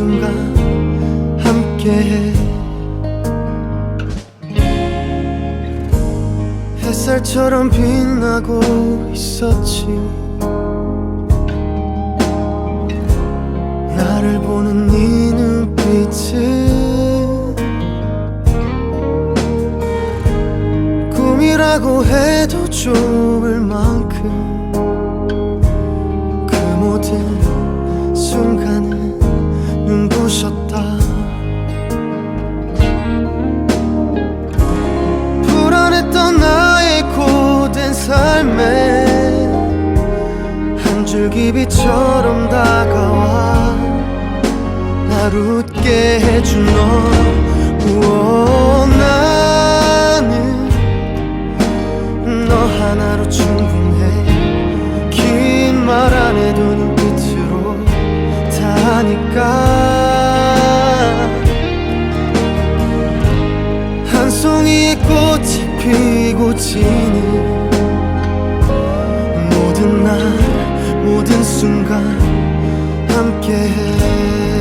순간 함께해. 햇살처럼 빛나고 있었지. 나를 보는 네 눈빛은 꿈이라고 해도 좁을 만큼 그 모든 순간은 눈부셨다. 불안했던 나의 고된 삶에 한 줄기 빛처럼 다가와 날 웃게 해준 너. 우와, 나는 너 하나로 충분해. 긴 말 안 해도 눈빛으로 다 하니까 꽃이 피고 지는 모든 날 모든 순간 함께해